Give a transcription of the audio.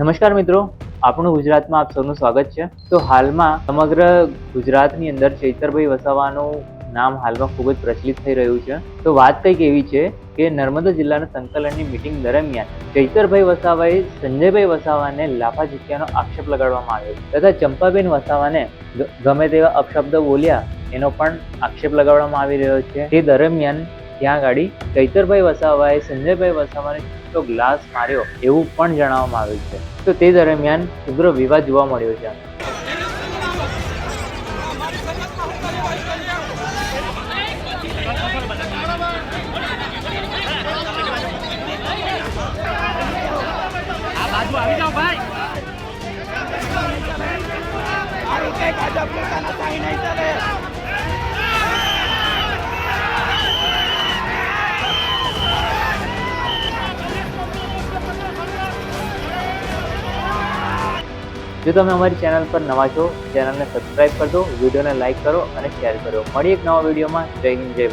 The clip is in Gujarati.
નમસ્કાર મિત્રો, આપણું ગુજરાતમાં આપ સૌનું સ્વાગત છે. તો હાલમાં સમગ્ર ગુજરાતની અંદર ચૈતરભાઈ વસાવાનું નામ હાલમાં ખૂબ જ પ્રચલિત થઈ રહ્યું છે. તો વાત કંઈક એવી છે કે નર્મદા જિલ્લાના સંકલનની મિટિંગ દરમિયાન ચૈતરભાઈ વસાવાએ સંજયભાઈ વસાવાને લાફા ઝીક્યાનો આક્ષેપ લગાડવામાં આવ્યો તથા ચંપાબેન વસાવાને ગમે તેવા અપશબ્દ બોલ્યા એનો પણ આક્ષેપ લગાડવામાં આવી રહ્યો છે. તે દરમિયાન ત્યાં ગાડી ચૈતરભાઈ વસાવાએ, સંજયભાઈ વસાવાને તો ગ્લાસ માર્યો એવું પણ જણાવવામાં આવ્યું છે. તો તે દરમિયાન ઉગ્ર વિવાદ જોવા મળ્યો છે. કાંઈ નહીં ચાલે જો તમે અમારી ચેનલ પર નવા છો, ચેનલને સબસ્ક્રાઇબ કરજો, વિડીયોને લાઇક કરો અને શેર કરો. મળી એક નવા વિડીયોમાં. જય હિન્દ, જય